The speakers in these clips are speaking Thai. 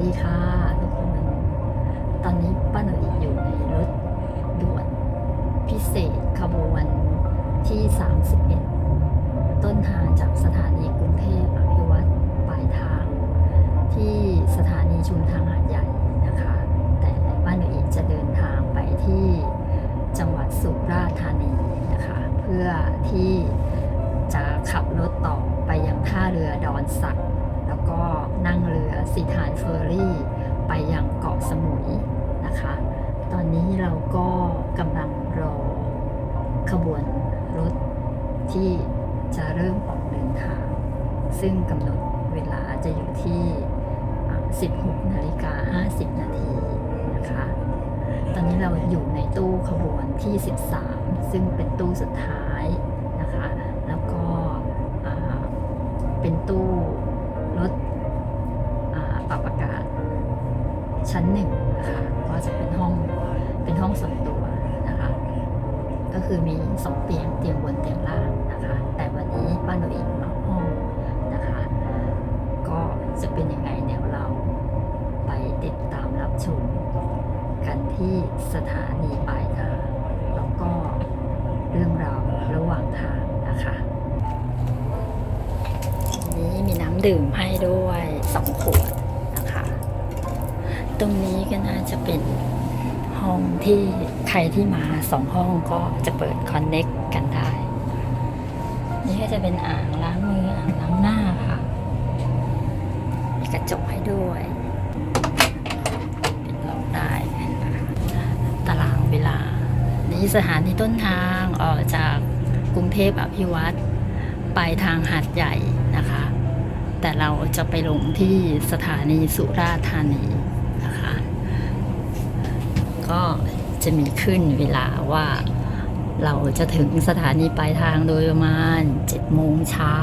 ดีค่ะทุกคน ตอนนี้ป้าหน่อยอยู่ในรถด่วนพิเศษขบวนที่ 31 ต้นทาง สีทานเฟอร์รี่ไปยังเกาะสมุยนะคะ ตอนนี้เราก็กำลังรอขบวนรถที่จะเริ่มออกเดินทาง ซึ่งกำหนดเวลาจะอยู่ที่ 16 นาฬิกา 50 นาทีนะคะ ตอนนี้เราอยู่ในตู้ขบวนที่ 13 ซึ่งเป็นตู้สุดท้ายนะคะ แล้วก็เป็นตู้รถอ่าปรับอากาศ ชั้นหนึ่งนะคะก็จะเป็นห้องเป็นห้องส่วนตัวนะคะ ก็คือมีสองเตียงเตียงบนเตียงล่างนะคะ แต่วันนี้ป้าหนูอิงมาห้องนะคะ ก็จะเป็นยังไงเดี๋ยวเราไปติดตามรับชมกันที่สถานีปลายทางแล้วก็เรื่องราวระหว่างทางนะคะนี้มีน้ำดื่มให้ด้วยสองขวด ตรงนี้ก็น่าจะเป็นห้องที่ใครที่มาสองห้องก็จะเปิดคอนเน็กกันได้ นี่ก็จะเป็นอ่างล้างมืออ่างล้างหน้าค่ะ มีกระจกให้ด้วยปิดล็อกได้ตารางเวลา นี่สถานีต้นทางออกจากกรุงเทพอภิวัตรไปทางหาดใหญ่นะคะ แต่เราจะไปลงที่สถานีสุราษฎร์ธานี ก็จะมีขึ้นเวลาว่าเราจะถึงสถานีปลายทางโดยประมาณ 7 โมงเช้า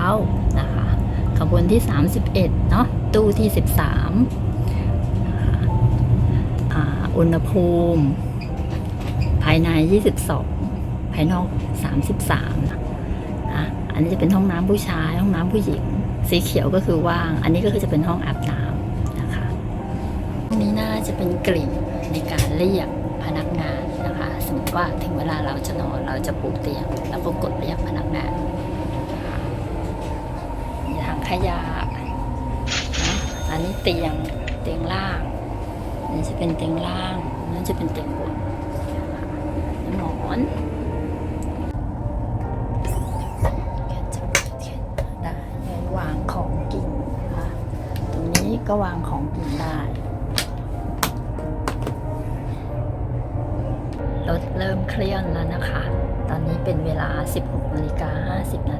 นะคะขบวนที่ 31 เนาะตู้ที่ 13 อุณหภูมิ ภายใน 22 ภายนอก 33นะอันนี้จะเป็นห้องน้ำผู้ชาย ห้องน้ำผู้หญิง สีเขียวก็คือว่าง อันนี้ก็คือจะเป็นห้องอาบน้ำนะคะห้องนี้น่าจะเป็นกลิ่น ในการเรียกพนักงานนะคะ สมมติว่าถึงเวลาเราจะนอนเราจะปูเตียงแล้วก็กดเรียกพนักงานมีถังขยะนะอันนี้เตียงเตียงล่างนนี้จะเป็นเตียงล่างนั่นจะเป็นเตียงบนหมอนจะเปิดเขียนได้วางของกินนะคะตรงนี้ก็วางของกินได้ เคลื่อนแล้วนะคะ ตอนนี้เป็นเวลา 16นาฬิกา50นา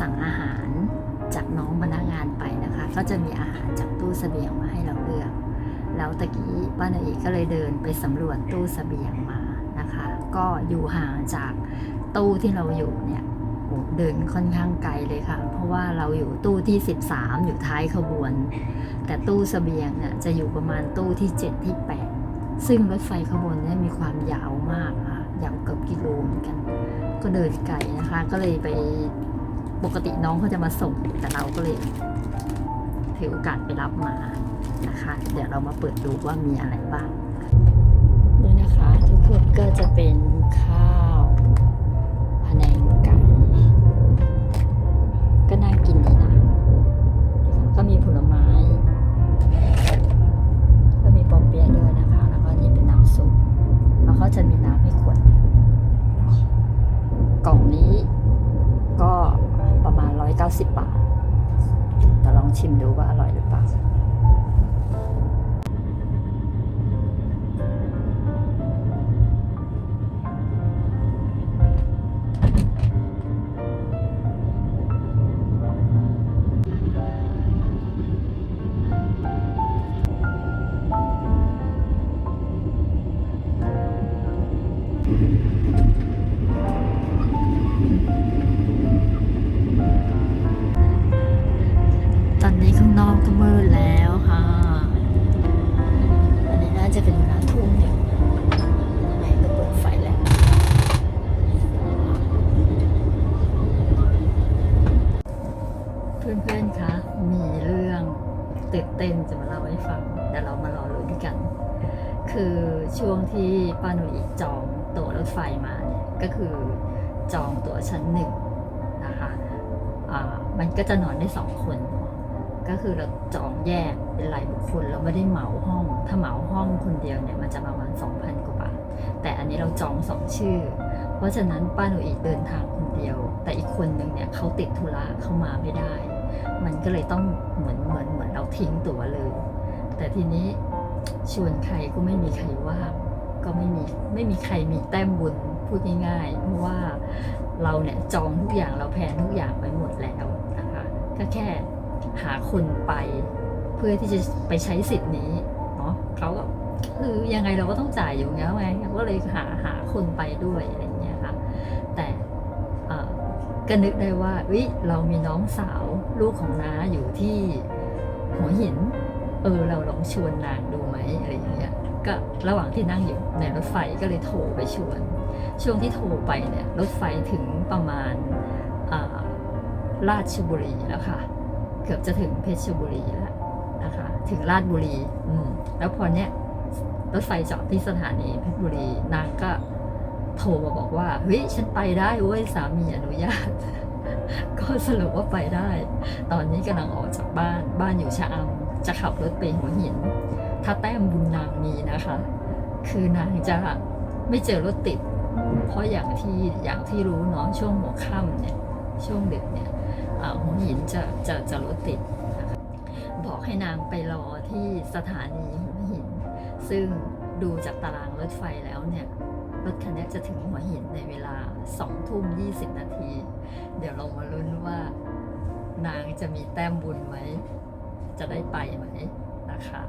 สั่งอาหารจากน้องพนักงานไปนะคะ ก็จะมีอาหารจากตู้เสบียงมาให้เราเลือก แล้วตะกี้ป้าหนอีก็เลยเดินไปสำรวจตู้เสบียงมานะคะ ก็อยู่ห่างจากตู้ที่เราอยู่เนี่ยเดินค่อนข้างไกลเลยค่ะ เพราะว่าเราอยู่ตู้ที่ 13 อยู่ท้ายขบวน แต่ตู้เสบียงเนี่ยจะอยู่ประมาณตู้ที่ 7 ที่ 8 ซึ่งรถไฟขบวนนี้มีความยาวมากค่ะยาวเกือบกิโลเหมือนกัน ก็เดินไกลนะคะ ก็เลยไป ปกติน้องเขาจะมาส่งแต่เราก็เลยถือโอกาสไปรับมานะคะ เดี๋ยวเรามาเปิดดูว่ามีอะไรบ้างนี่นะคะ ทุกคนก็จะเป็นข้าว 90 บาทแต่ลองชิมดูว่าอร่อยหรือเปล่า ถไฟมาเนี่ยก็คือจองตั๋วชั้นหนึ่งนะคะอ่ามันก็จะนอนได้สองคนก็คือเราจองแยกเป็นรายบุคคลเราไม่ได้เหมาห้อง ถ้าเหมาห้องคนเดียวเนี่ยมันจะประมาณ 2,000 กว่าบาท แต่อันนี้เราจองสองชื่อ เพราะฉะนั้นป้าหนูอีกเดินทางคนเดียว แต่อีกคนนึงเนี่ยเขาติดธุระเข้ามาไม่ได้ มันก็เลยต้องเหมือนเหมือนเหมือนเราทิ้งตั๋วเลย แต่ทีนี้ชวนใครก็ไม่มีใครว่าง ก็ไม่มีไม่มีใครมีแต้มบุญพูดง่ายๆ เพราะว่าเราเนี่ยจองทุกอย่างเราแพลนทุกอย่างไว้หมดแล้วนะคะก็แค่หาคนไปเพื่อที่จะไปใช้สิทธิ์นี้เนาะเขาก็คือยังไงเราก็ต้องจ่ายอยู่แล้วไงก็เลยหาหาคนไปด้วยอะไรเงี้ยค่ะแต่ก็นึกได้ว่าเฮ้ยเรามีน้องสาวลูกของน้าอยู่ที่หัวหิน เออเราลองชวนนางดูไหมอะไรอย่างเงี้ย ก็ระหว่างที่นั่งอยู่ในรถไฟก็เลยโทรไปชวน ช่วงที่โทรไปเนี่ยรถไฟถึงประมาณาราชบุรีแล้วค่ะ เกือบจะถึงเพชรบุรีแล้วนะคะ ถึงราชบุรีอืมแล้วพอเนี้ยรถไฟจอดที่สถานีเพชรบุรีนางก็โทรมาบอกว่าเฮ้ยฉันไปได้เว้ยสามีอนุญาต ก็สรุปว่าไปได้ ตอนนี้กำลังออกจากบ้านบ้านอยู่ชะอำจะขับรถไปหัวหิน ถ้าแต้มบุญนางมีนะคะ คือนางจะไม่เจอรถติด เพราะอย่างที่อย่างที่รู้เนาะช่วงหัวค่ำเนี่ยช่วงดึกเนี่ยหัวหินจะจะจะรถติด บอกให้นางไปรอที่สถานีหัวหิน ซึ่งดูจากตารางรถไฟแล้วเนี่ยรถคันนี้จะถึงหัวหินในเวลา2ทุ่ม20 นาที เดี๋ยวเรามาลุ้นว่านางจะมีแต้มบุญไหม จะได้ไปไหมนะคะ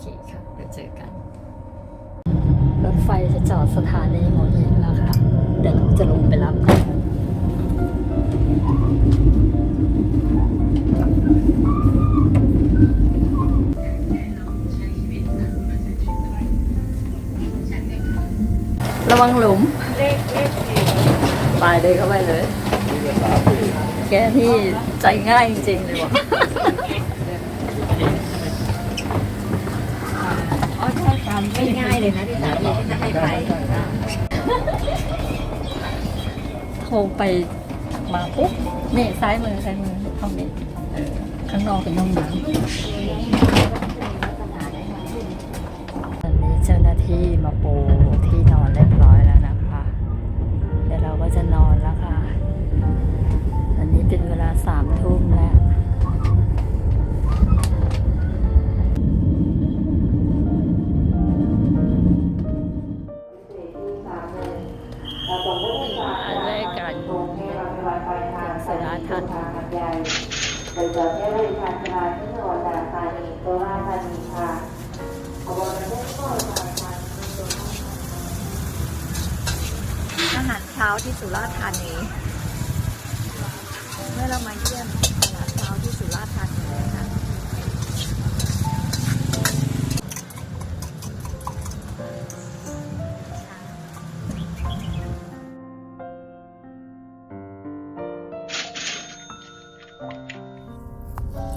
เคค่ะเดี๋ยวเจอกัน รถไฟจะจอดสถานีหัวหินแล้วค่ะ เดี๋ยวเราจะลงไปรับกันระวังหลุมไปเลยเข้าไปเลย แกที่ใจง่ายจริงๆเลยวะ อ๋อใช่ค่ะไม่ง่ายเลยนะที่สามีจะให้ไป โทรไปมาปุ๊บนี่ซ้ายมือซ้ายมือห้องนี้ข้างนอกเป็นห้องน้ำตอนนี้เจ้าหน้าที่มาปูที่นอนเรียบร้อยแล้วนะคะ เดี๋ยวเราก็จะนอนแล้วค่ะ สุราษฎร์ธานีเมื่อเรามาเยี่ยมตลาดเช้าที่สุราษฎร์ธานีนะคะ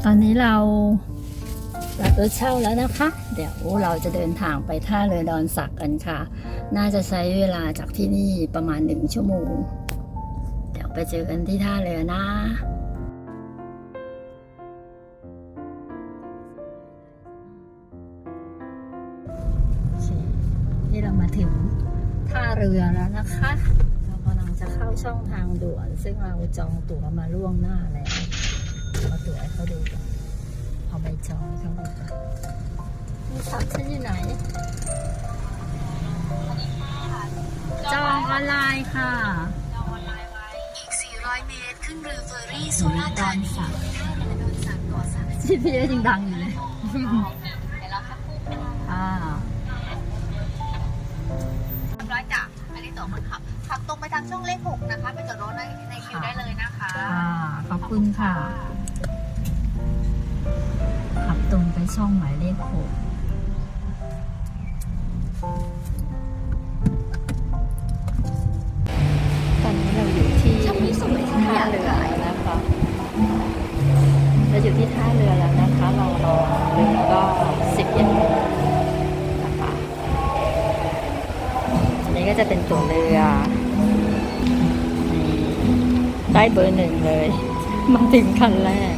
ตอนนี้เรารับรถเช่าแล้วนะคะ เดี๋ยวเราจะเดินทางไปท่าเรือดอนสักกันค่ะ น่าจะใช้เวลาจากที่นี่ประมาณหนึ่งชั่วโมง เดี๋ยวไปเจอกันที่ท่าเรือนะโอเคที่เรามาถึงท่าเรือแล้วนะคะ เรากำลังจะเข้าช่องทางด่วน ซึ่งเราจองตั๋วมาล่วงหน้าแล้วเอาตั๋วให้เขาดูก่อนเอาใบจองให้เขาดูก่อนนี่ครับฉันอยู่ไหน จองออนไลน์ค่ะอีก 400 เมตร ขึ้นเรือเฟอร์รี่สุราษฎร์ธานีท่าเรือดอนสักก่อสร้างชีพีเอสยังดังอยู่เลยเดี๋ยวเราสักครู่ค่ะอ่าเรียบร้อยจ้ะอันนี้ตั๋วคนขับ ขับตรงไปทางช่องเลข6นะคะ ไปจอดรถในในคิวได้เลยนะคะค่ะขอบคุณค่ะ ขับตรงไปช่องหมายเลขหก อยู่ที่ท่าเรือแล้วนะคะเรารอเรือก็สิบเอ็ดโมงนะคะอันนี้ก็จะเป็นตัวเรือได้เบอร์หนึ่งเลย มาถึงคันแรก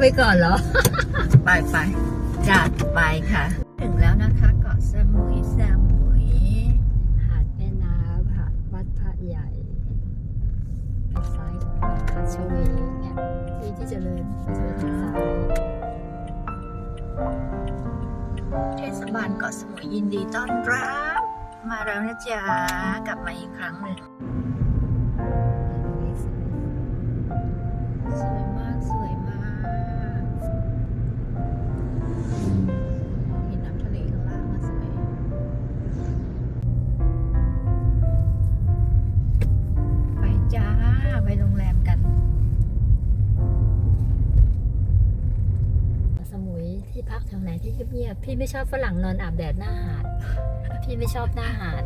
ไปก่อนเหรอ ไปไปจัดไปค่ะ ถึงแล้วนะคะเกาะสมุยสมุย หาดแม่น้ำหาดวัดพระใหญ่ทางซ้ายของเราคาชเวเนี่ยที่ที่เจริญไปเจริญทางซ้ายเทศบาลเกาะสมุยยินดีต้อนรับ มาแล้วนะจ๊ะกลับมาอีกครั้งหนึ่ง พี่ไม่ชอบฝรั่งนอนอาบแดดหน้าหาด พี่ไม่ชอบหน้าหาด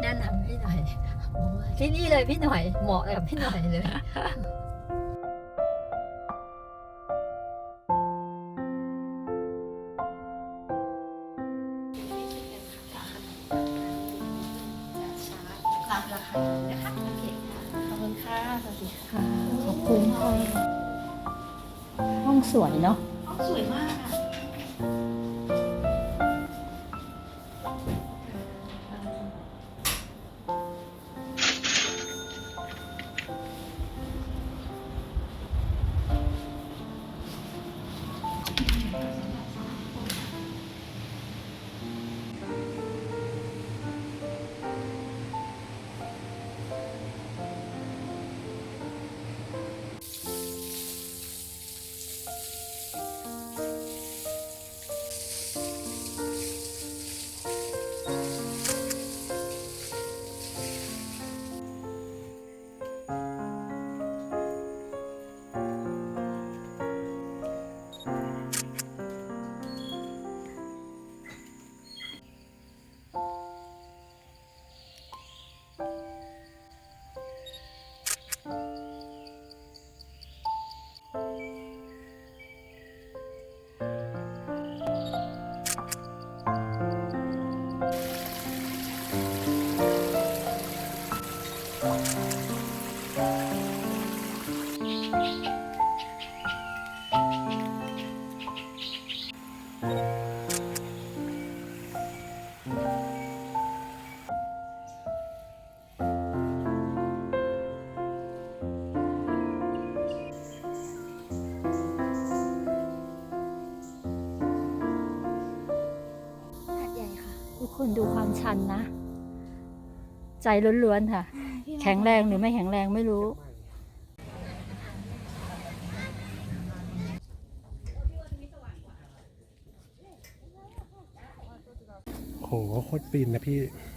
แนะนำให้หน่อยบอกว่าที่นี่เลยพี่หน่อย เหมาะกับพี่หน่อยเลยตามราคานะคะโอเคค่ะขอบคุณค่ะสวัสดีค่ะ ขอบคุณค่ะห้องสวยเนาะสวยมากอะ ชันนะ ใจล้วนๆค่ะ แข็งแรงหรือไม่แข็งแรงไม่รู้โหโคตรปีนนะพี่ใ